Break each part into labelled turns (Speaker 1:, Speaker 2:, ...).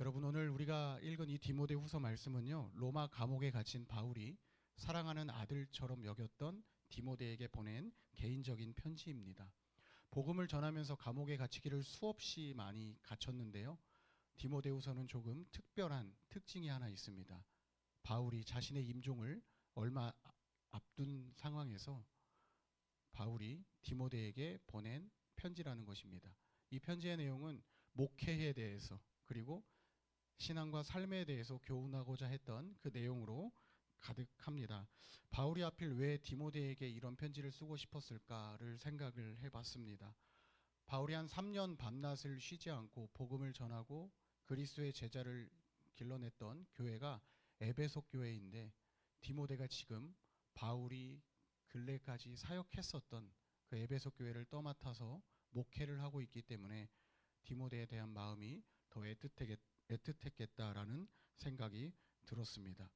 Speaker 1: 여러분 오늘 우리가 읽은 이 디모데 후서 말씀은요. 로마 감옥에 갇힌 바울이 사랑하는 아들처럼 여겼던 디모데에게 보낸 개인적인 편지입니다. 복음을 전하면서 감옥에 갇히기를 수없이 많이 갇혔는데요. 디모데후서는 조금 특별한 특징이 하나 있습니다. 바울이 자신의 임종을 얼마 앞둔 상황에서 바울이 디모데에게 보낸 편지라는 것입니다. 이 편지의 내용은 목회에 대해서 그리고 신앙과 삶에 대해서 교훈하고자 했던 그 내용으로 가득합니다. 바울이 하필 왜 디모데에게 이런 편지를 쓰고 싶었을까를 생각을 해봤습니다. 바울이 한 3년 밤낮을 쉬지 않고 복음을 전하고 그리스도의 제자를 길러냈던 교회가 에베소 교회인데 디모데가 지금 바울이 근래까지 사역했었던 그 에베소 교회를 떠맡아서 목회를 하고 있기 때문에 디모데에 대한 마음이 더 애틋하겠, 애틋했겠다라는 생각이 들었습니다.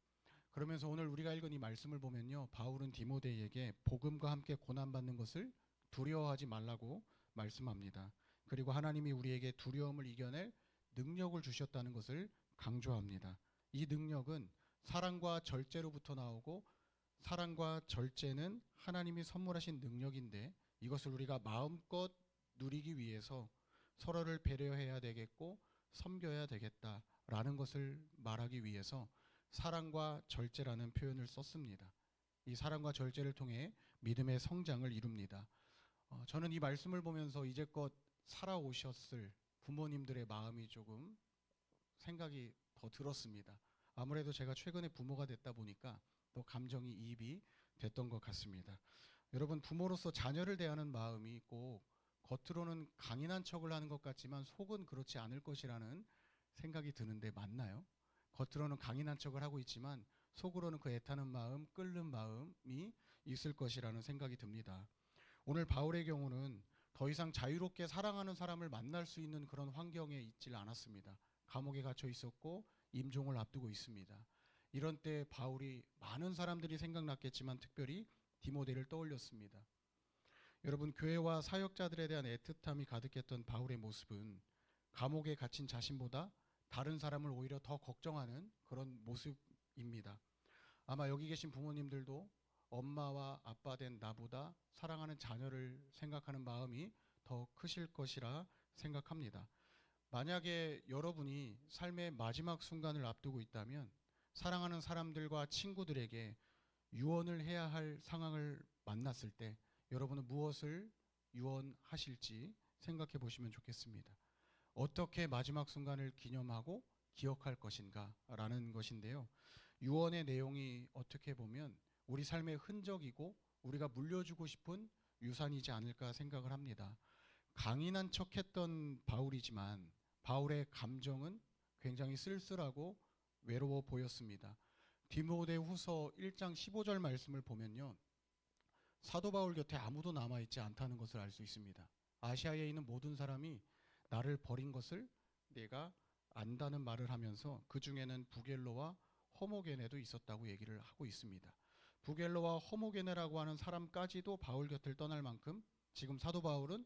Speaker 1: 그러면서 오늘 우리가 읽은 이 말씀을 보면요. 바울은 디모데에게 복음과 함께 고난받는 것을 두려워하지 말라고 말씀합니다. 그리고 하나님이 우리에게 두려움을 이겨낼 능력을 주셨다는 것을 강조합니다. 이 능력은 사랑과 절제로부터 나오고 사랑과 절제는 하나님이 선물하신 능력인데 이것을 우리가 마음껏 누리기 위해서 서로를 배려해야 되겠고 섬겨야 되겠다라는 것을 말하기 위해서 사랑과 절제라는 표현을 썼습니다. 이 사랑과 절제를 통해 믿음의 성장을 이룹니다. 어, 저는 이 말씀을 보면서 이제껏 살아오셨을 부모님들의 마음이 조금 생각이 더 들었습니다. 아무래도 제가 최근에 부모가 됐다 보니까 또 감정이 이입이 됐던 것 같습니다. 여러분 부모로서 자녀를 대하는 마음이 꼭 겉으로는 강인한 척을 하는 것 같지만 속은 그렇지 않을 것이라는 생각이 드는데 맞나요? 겉으로는 강인한 척을 하고 있지만 속으로는 그 애타는 마음, 끓는 마음이 있을 것이라는 생각이 듭니다. 오늘 바울의 경우는 더 이상 자유롭게 사랑하는 사람을 만날 수 있는 그런 환경에 있질 않았습니다. 감옥에 갇혀 있었고 임종을 앞두고 있습니다. 이런 때 바울이 많은 사람들이 생각났겠지만 특별히 디모데를 떠올렸습니다. 여러분 교회와 사역자들에 대한 애틋함이 가득했던 바울의 모습은 감옥에 갇힌 자신보다 다른 사람을 오히려 더 걱정하는 그런 모습입니다. 아마 여기 계신 부모님들도 엄마와 아빠 된 나보다 사랑하는 자녀를 생각하는 마음이 더 크실 것이라 생각합니다. 만약에 여러분이 삶의 마지막 순간을 앞두고 있다면 사랑하는 사람들과 친구들에게 유언을 해야 할 상황을 만났을 때 여러분은 무엇을 유언하실지 생각해 보시면 좋겠습니다. 어떻게 마지막 순간을 기념하고 기억할 것인가라는 것인데요. 유언의 내용이 어떻게 보면 우리 삶의 흔적이고 우리가 물려주고 싶은 유산이지 않을까 생각을 합니다. 강인한 척 했던 바울이지만 바울의 감정은 굉장히 쓸쓸하고 외로워 보였습니다. 디모데 후서 1장 15절 말씀을 보면요. 사도 바울 곁에 아무도 남아 있지 않다는 것을 알 수 있습니다. 아시아에 있는 모든 사람이 나를 버린 것을 내가 안다는 말을 하면서 그 중에는 부겔로와 허모게네도 있었다고 얘기를 하고 있습니다. 부겔로와 허모게네라고 하는 사람까지도 바울 곁을 떠날 만큼 지금 사도 바울은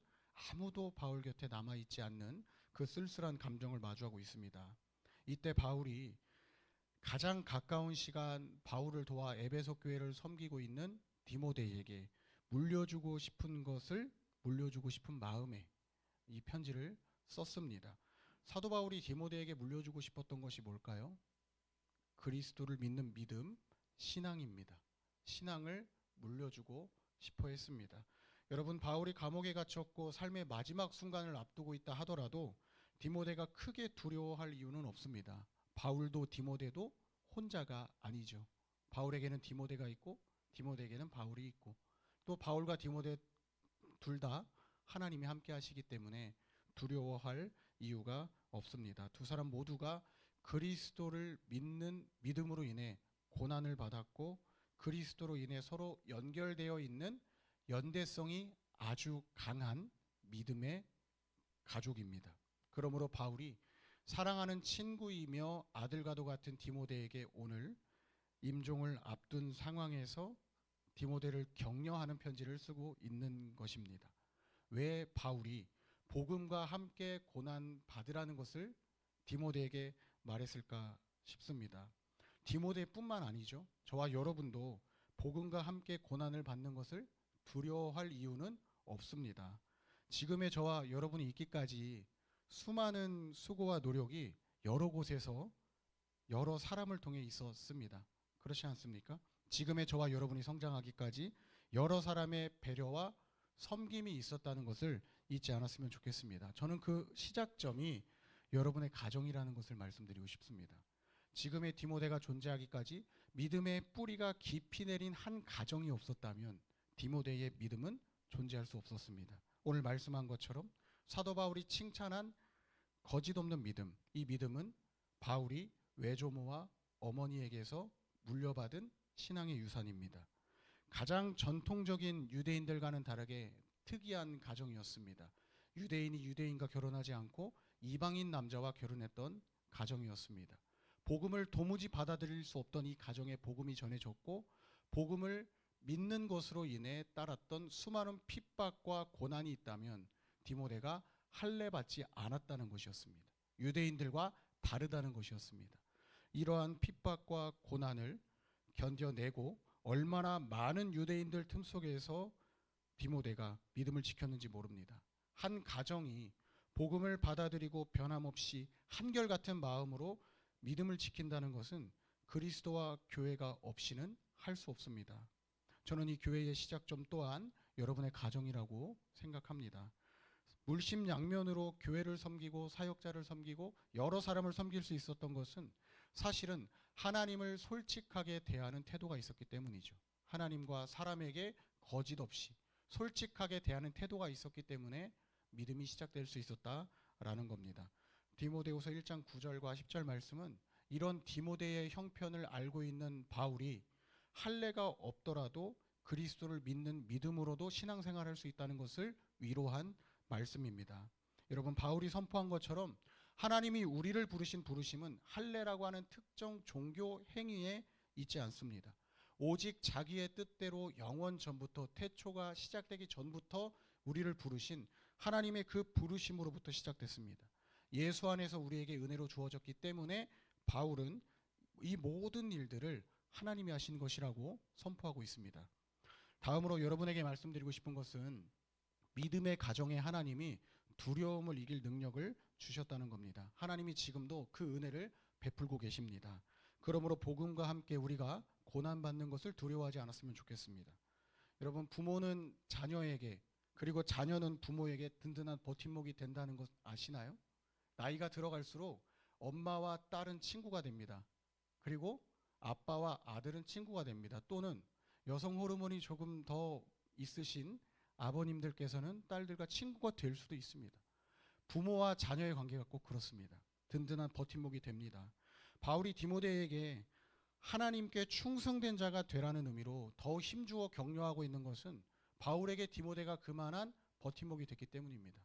Speaker 1: 아무도 바울 곁에 남아 있지 않는 그 쓸쓸한 감정을 마주하고 있습니다. 이때 바울이 가장 가까운 시간 바울을 도와 에베소 교회를 섬기고 있는 디모데에게 물려주고 싶은 것을 물려주고 싶은 마음에 이 편지를 썼습니다. 사도 바울이 디모데에게 물려주고 싶었던 것이 뭘까요? 그리스도를 믿는 믿음, 신앙입니다. 신앙을 물려주고 싶어 했습니다. 여러분 바울이 감옥에 갇혔고 삶의 마지막 순간을 앞두고 있다 하더라도 디모데가 크게 두려워할 이유는 없습니다. 바울도 디모데도 혼자가 아니죠. 바울에게는 디모데가 있고 디모데에게는 바울이 있고 또 바울과 디모데 둘 다 하나님이 함께 하시기 때문에 두려워할 이유가 없습니다. 두 사람 모두가 그리스도를 믿는 믿음으로 인해 고난을 받았고 그리스도로 인해 서로 연결되어 있는 연대성이 아주 강한 믿음의 가족입니다. 그러므로 바울이 사랑하는 친구이며 아들과도 같은 디모데에게 오늘 임종을 앞둔 상황에서 디모데를 격려하는 편지를 쓰고 있는 것입니다. 왜 바울이 복음과 함께 고난 받으라는 것을 디모데에게 말했을까 싶습니다. 디모데뿐만 아니죠. 저와 여러분도 복음과 함께 고난을 받는 것을 두려워할 이유는 없습니다. 지금의 저와 여러분이 있기까지 수많은 수고와 노력이 여러 곳에서 여러 사람을 통해 있었습니다. 그렇지 않습니까? 지금의 저와 여러분이 성장하기까지 여러 사람의 배려와 섬김이 있었다는 것을 잊지 않았으면 좋겠습니다. 저는 그 시작점이 여러분의 가정이라는 것을 말씀드리고 싶습니다. 지금의 디모데가 존재하기까지 믿음의 뿌리가 깊이 내린 한 가정이 없었다면 디모데의 믿음은 존재할 수 없었습니다. 오늘 말씀한 것처럼 사도 바울이 칭찬한 거짓 없는 믿음, 이 믿음은 바울이 외조모와 어머니에게서 물려받은 신앙의 유산입니다. 가장 전통적인 유대인들과는 다르게 특이한 가정이었습니다. 유대인이 유대인과 결혼하지 않고 이방인 남자와 결혼했던 가정이었습니다. 복음을 도무지 받아들일 수 없던 이 가정에 복음이 전해졌고 복음을 믿는 것으로 인해 따랐던 수많은 핍박과 고난이 있다면 디모데가 할례 받지 않았다는 것이었습니다. 유대인들과 다르다는 것이었습니다. 이러한 핍박과 고난을 견뎌내고 얼마나 많은 유대인들 틈 속에서 디모데가 믿음을 지켰는지 모릅니다. 한 가정이 복음을 받아들이고 변함없이 한결같은 마음으로 믿음을 지킨다는 것은 그리스도와 교회가 없이는 할 수 없습니다. 저는 이 교회의 시작점 또한 여러분의 가정이라고 생각합니다. 물심양면으로 교회를 섬기고 사역자를 섬기고 여러 사람을 섬길 수 있었던 것은 사실은 하나님을 솔직하게 대하는 태도가 있었기 때문이죠. 하나님과 사람에게 거짓 없이 솔직하게 대하는 태도가 있었기 때문에 믿음이 시작될 수 있었다라는 겁니다. 디모데후서 1장 9절과 10절 말씀은 이런 디모데의 형편을 알고 있는 바울이 할례가 없더라도 그리스도를 믿는 믿음으로도 신앙생활할 수 있다는 것을 위로한 말씀입니다. 여러분 바울이 선포한 것처럼 하나님이 우리를 부르신 부르심은 할례라고 하는 특정 종교 행위에 있지 않습니다. 오직 자기의 뜻대로 영원 전부터 태초가 시작되기 전부터 우리를 부르신 하나님의 그 부르심으로부터 시작됐습니다. 예수 안에서 우리에게 은혜로 주어졌기 때문에 바울은 이 모든 일들을 하나님이 하신 것이라고 선포하고 있습니다. 다음으로 여러분에게 말씀드리고 싶은 것은 믿음의 가정에 하나님이 두려움을 이길 능력을 주셨다는 겁니다. 하나님이 지금도 그 은혜를 베풀고 계십니다. 그러므로 복음과 함께 우리가 고난 받는 것을 두려워하지 않았으면 좋겠습니다. 여러분 부모는 자녀에게 그리고 자녀는 부모에게 든든한 버팀목이 된다는 것 아시나요? 나이가 들어갈수록 엄마와 딸은 친구가 됩니다. 그리고 아빠와 아들은 친구가 됩니다. 또는 여성 호르몬이 조금 더 있으신 아버님들께서는 딸들과 친구가 될 수도 있습니다. 부모와 자녀의 관계가 꼭 그렇습니다. 든든한 버팀목이 됩니다. 바울이 디모데에게 하나님께 충성된 자가 되라는 의미로 더 힘주어 격려하고 있는 것은 바울에게 디모데가 그만한 버팀목이 됐기 때문입니다.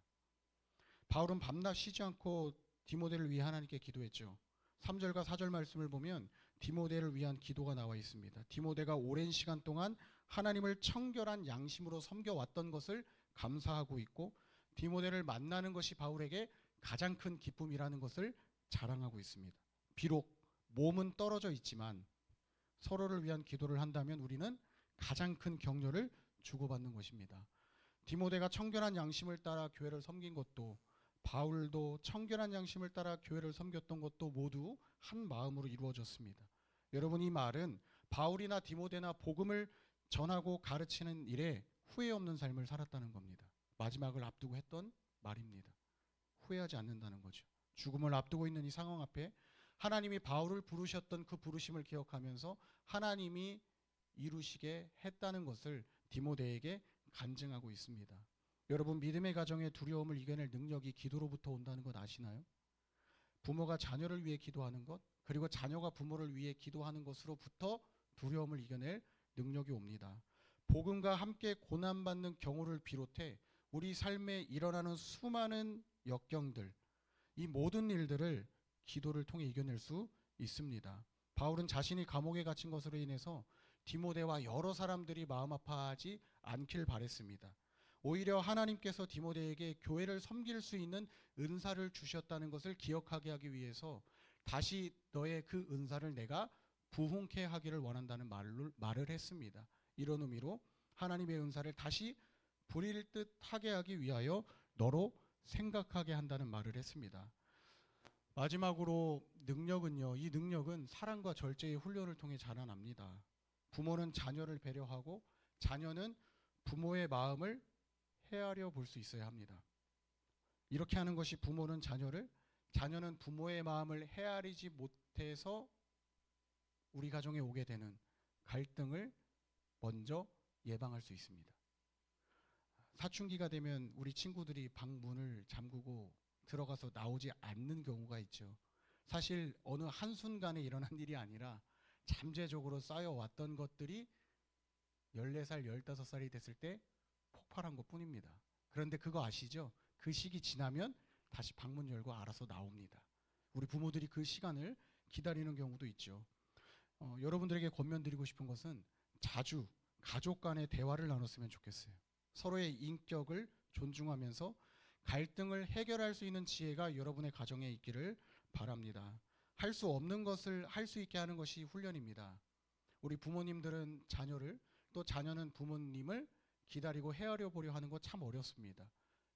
Speaker 1: 바울은 밤낮 쉬지 않고 디모데를 위해 하나님께 기도했죠. 3절과 4절 말씀을 보면 디모데를 위한 기도가 나와 있습니다. 디모데가 오랜 시간 동안 하나님을 청결한 양심으로 섬겨왔던 것을 감사하고 있고 디모데를 만나는 것이 바울에게 가장 큰 기쁨이라는 것을 자랑하고 있습니다. 비록 몸은 떨어져 있지만 서로를 위한 기도를 한다면 우리는 가장 큰 격려를 주고받는 것입니다. 디모데가 청결한 양심을 따라 교회를 섬긴 것도 바울도 청결한 양심을 따라 교회를 섬겼던 것도 모두 한 마음으로 이루어졌습니다. 여러분 이 말은 바울이나 디모데나 복음을 전하고 가르치는 일에 후회 없는 삶을 살았다는 겁니다. 마지막을 앞두고 했던 말입니다. 후회하지 않는다는 거죠. 죽음을 앞두고 있는 이 상황 앞에 하나님이 바울을 부르셨던 그 부르심을 기억하면서 하나님이 이루시게 했다는 것을 디모데에게 간증하고 있습니다. 여러분 믿음의 가정의 두려움을 이겨낼 능력이 기도로부터 온다는 것 아시나요? 부모가 자녀를 위해 기도하는 것 그리고 자녀가 부모를 위해 기도하는 것으로부터 두려움을 이겨낼 능력이 옵니다. 복음과 함께 고난받는 경우를 비롯해 우리 삶에 일어나는 수많은 역경들 이 모든 일들을 기도를 통해 이겨낼 수 있습니다. 바울은 자신이 감옥에 갇힌 것으로 인해서 디모데와 여러 사람들이 마음 아파하지 않길 바랬습니다. 오히려 하나님께서 디모데에게 교회를 섬길 수 있는 은사를 주셨다는 것을 기억하게 하기 위해서 다시 너의 그 은사를 내가 부흥케 하기를 원한다는 말을, 말을 했습니다. 이런 의미로 하나님의 은사를 다시 부릴 듯 하게 하기 위하여 너로 생각하게 한다는 말을 했습니다. 마지막으로 능력은요. 이 능력은 사랑과 절제의 훈련을 통해 자라납니다. 부모는 자녀를 배려하고 자녀는 부모의 마음을 헤아려 볼 수 있어야 합니다. 이렇게 하는 것이 부모는 자녀를 자녀는 부모의 마음을 헤아리지 못해서 우리 가정에 오게 되는 갈등을 먼저 예방할 수 있습니다. 사춘기가 되면 우리 친구들이 방 문을 잠그고 들어가서 나오지 않는 경우가 있죠. 사실 어느 한순간에 일어난 일이 아니라 잠재적으로 쌓여왔던 것들이 14살, 15살이 됐을 때 폭발한 것 뿐입니다. 그런데 그거 아시죠? 그 시기 지나면 다시 방문 열고 알아서 나옵니다. 우리 부모들이 그 시간을 기다리는 경우도 있죠. 어, 여러분들에게 권면드리고 싶은 것은 자주 가족 간의 대화를 나눴으면 좋겠어요. 서로의 인격을 존중하면서 갈등을 해결할 수 있는 지혜가 여러분의 가정에 있기를 바랍니다. 할 수 없는 것을 할 수 있게 하는 것이 훈련입니다. 우리 부모님들은 자녀를 또 자녀는 부모님을 기다리고 헤아려 보려 하는 거 참 어렵습니다.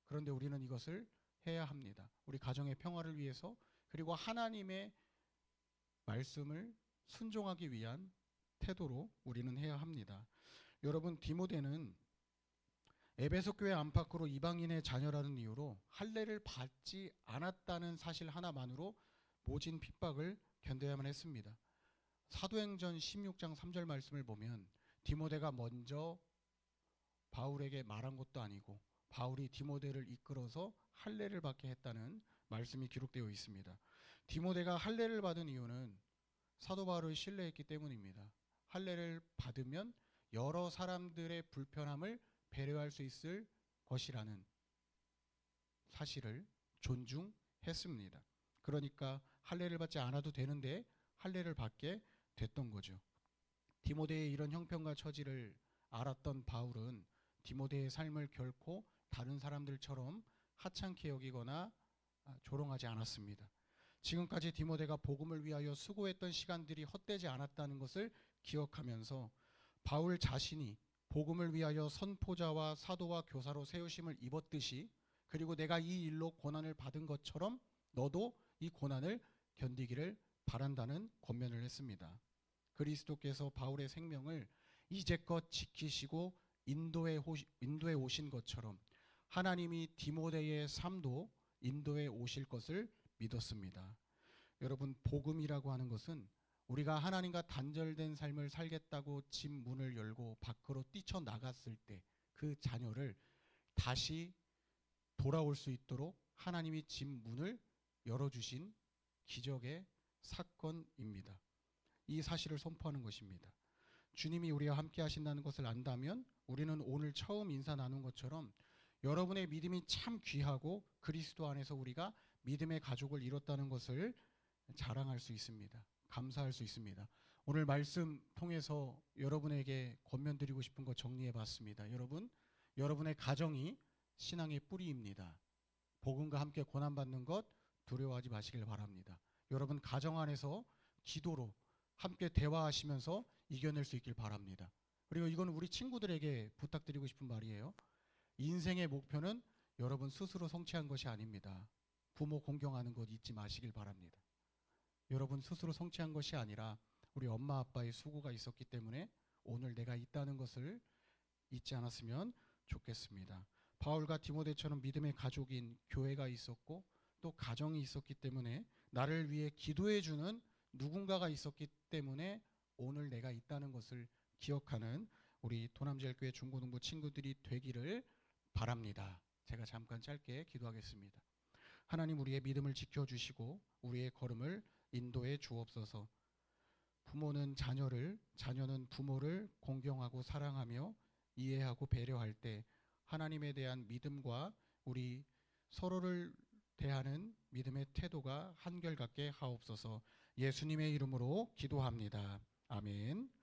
Speaker 1: 그런데 우리는 이것을 해야 합니다. 우리 가정의 평화를 위해서 그리고 하나님의 말씀을 순종하기 위한 태도로 우리는 해야 합니다. 여러분 디모데는 에베소 교회 안팎으로 이방인의 자녀라는 이유로 할례를 받지 않았다는 사실 하나만으로 모진 핍박을 견뎌야만 했습니다. 사도행전 16장 3절 말씀을 보면 디모데가 먼저 바울에게 말한 것도 아니고 바울이 디모데를 이끌어서 할례를 받게 했다는 말씀이 기록되어 있습니다. 디모데가 할례를 받은 이유는 사도 바울을 신뢰했기 때문입니다. 할례를 받으면 여러 사람들의 불편함을 배려할 수 있을 것이라는 사실을 존중했습니다. 그러니까 할례를 받지 않아도 되는데 할례를 받게 됐던 거죠. 디모데의 이런 형편과 처지를 알았던 바울은 디모데의 삶을 결코 다른 사람들처럼 하찮게 여기거나 아, 조롱하지 않았습니다. 지금까지 디모데가 복음을 위하여 수고했던 시간들이 헛되지 않았다는 것을 기억하면서 바울 자신이 복음을 위하여 선포자와 사도와 교사로 세우심을 입었듯이 그리고 내가 이 일로 고난을 받은 것처럼 너도 이 고난을 견디기를 바란다는 권면을 했습니다. 그리스도께서 바울의 생명을 이제껏 지키시고 인도에, 호, 인도에 오신 것처럼 하나님이 디모데의 삶도 인도에 오실 것을 믿었습니다. 여러분 복음이라고 하는 것은 우리가 하나님과 단절된 삶을 살겠다고 집 문을 열고 밖으로 뛰쳐 나갔을 때 그 자녀를 다시 돌아올 수 있도록 하나님이 집 문을 열어주신 기적의 사건입니다. 이 사실을 선포하는 것입니다. 주님이 우리와 함께 하신다는 것을 안다면 우리는 오늘 처음 인사 나눈 것처럼 여러분의 믿음이 참 귀하고 그리스도 안에서 우리가 믿음의 가족을 이뤘다는 것을 자랑할 수 있습니다. 감사할 수 있습니다. 오늘 말씀 통해서 여러분에게 권면드리고 싶은 거 정리해 봤습니다. 여러분, 여러분의 가정이 신앙의 뿌리입니다. 복음과 함께 고난받는 것 두려워하지 마시길 바랍니다. 여러분 가정 안에서 기도로 함께 대화하시면서 이겨낼 수 있길 바랍니다. 그리고 이건 우리 친구들에게 부탁드리고 싶은 말이에요. 인생의 목표는 여러분 스스로 성취한 것이 아닙니다. 부모 공경하는 것 잊지 마시길 바랍니다. 여러분 스스로 성취한 것이 아니라 우리 엄마 아빠의 수고가 있었기 때문에 오늘 내가 있다는 것을 잊지 않았으면 좋겠습니다. 바울과 디모데처럼 믿음의 가족인 교회가 있었고 또 가정이 있었기 때문에 나를 위해 기도해 주는 누군가가 있었기 때문에 오늘 내가 있다는 것을 기억하는 우리 도남제일교회 중고등부 친구들이 되기를 바랍니다. 제가 잠깐 짧게 기도하겠습니다. 하나님 우리의 믿음을 지켜주시고 우리의 걸음을 인도해 주옵소서. 부모는 자녀를, 자녀는 부모를 공경하고 사랑하며 이해하고 배려할 때 하나님에 대한 믿음과 우리 서로를 대하는 믿음의 태도가 한결같게 하옵소서. 예수님의 이름으로 기도합니다. 아멘.